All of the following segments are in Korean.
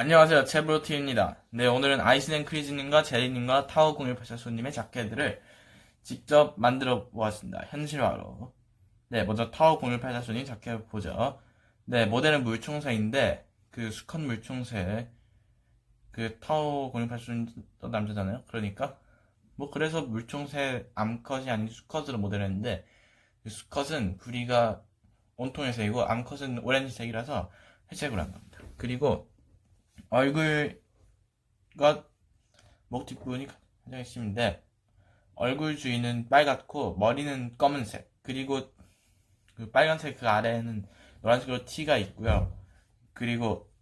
안녕하세요. 채브로티입니다. 네, 오늘은 아이스앤 크리즈님과 제리님과 타워 0184소님의 자켓들을 직접 만들어 보았습니다. 현실화로. 네, 먼저 타워 0184소님 자켓 보죠. 네, 모델은 물총새인데, 그 수컷 물총새, 그 타워 0184소님도 남자잖아요. 그러니까, 뭐, 그래서 물총새 암컷이 아닌 수컷으로 모델했는데, 그 수컷은 부리가 온통일색이고, 암컷은 오렌지색이라서 회색으로 한 겁니다. 그리고, 얼굴과 목 뒷부분이 가장 핵심인데 얼굴 주위는 빨갛고 머리는 검은색 그리고 그 빨간색 그 아래에는 노란색으로 T가 있고요. 그리고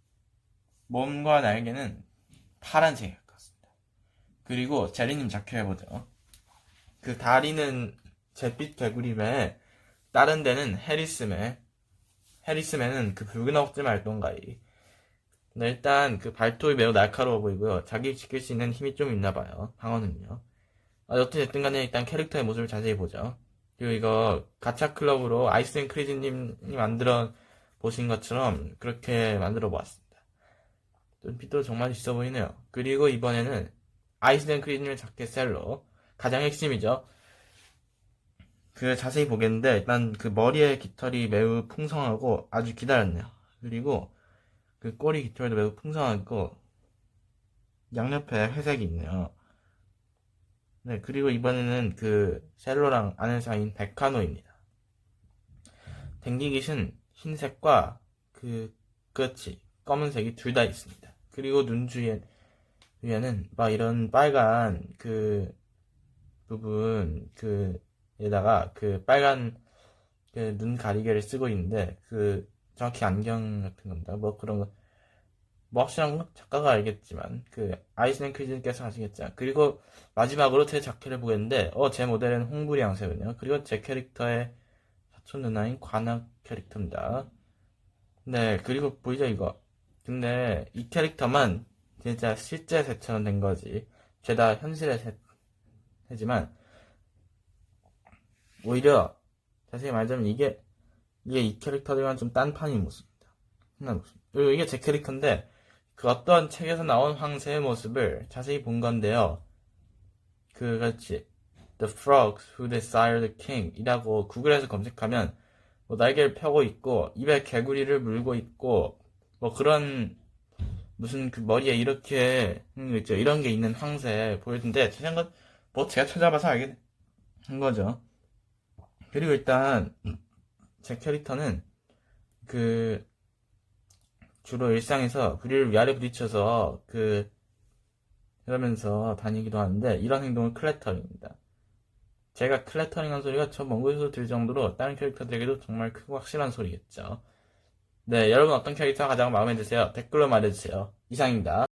몸과 날개는 파란색이 같습니다. 그리고 제리님 자켓 해보죠. 그 다리는 잿빛 개구리매 다른 데는 해리스매 해리스매는 그 붉은 억지 말동가이 네, 일단 그 발톱이 매우 날카로워 보이고요. 자기 지킬 수 있는 힘이 좀 있나 봐요. 방어는요. 아, 어떻게 됐든 간에 일단 캐릭터의 모습을 자세히 보죠. 그리고 이거 가챠 클럽으로 아이스앤 크리즈님이 만들어 보신 것처럼 그렇게 만들어 보았습니다. 눈빛도 정말 있어 보이네요. 그리고 이번에는 아이스앤 크리즈님의 자켓 셀로 가장 핵심이죠. 그 자세히 보겠는데 일단 그 머리의 깃털이 매우 풍성하고 아주 기다렸네요. 그리고 그 꼬리 깃털도 매우 풍성하고 양옆에 회색이 있네요. 네, 그리고 이번에는 그 셀로랑 아는 사이인 백카노입니다. 댕기깃은 흰색과 그 끝이 검은색이 둘 다 있습니다. 그리고 눈 주위에, 위에는 막 이런 빨간 그 부분 그에다가 그 빨간 그 눈 가리개를 쓰고 있는데 그 정확히 안경 같은 겁니다. 뭐 그런 거. 뭐 확실한 건 작가가 알겠지만 그 아이스앤 크리즈님께서 아시겠죠. 그리고 마지막으로 제 자켓을 보겠는데 어 제 모델은 홍부리 양새거든요. 그리고 제 캐릭터의 사촌 누나인 관악 캐릭터입니다. 네 그리고 보이죠 이거. 근데 이 캐릭터만 진짜 실제 새처럼 된 거지. 죄다 현실의 새, 새지만 오히려 자세히 말하자면 이게 이게 이 캐릭터들과는 좀 딴판인 모습입니다. 흔한 모습. 그리고 이게 제 캐릭터인데, 그 어떤 책에서 나온 황새의 모습을 자세히 본 건데요. 그, 같이, The frogs who desire the king 이라고 구글에서 검색하면, 뭐 날개를 펴고 있고, 입에 개구리를 물고 있고, 뭐 그런, 무슨 그 머리에 이렇게, 음, 있죠. 이런 게 있는 황새 보이던데, 제 생각, 뭐 제가 찾아봐서 알게 된 거죠. 그리고 일단, 제 캐릭터는 그 주로 일상에서 부리를 위아래 부딪혀서 그 그러면서 다니기도 하는데 이런 행동은 클래터링입니다. 제가 클래터링한 소리가 저 먼 곳에서 들 정도로 다른 캐릭터들에게도 정말 크고 확실한 소리겠죠. 네, 여러분 어떤 캐릭터가 가장 마음에 드세요? 댓글로 말해주세요. 이상입니다.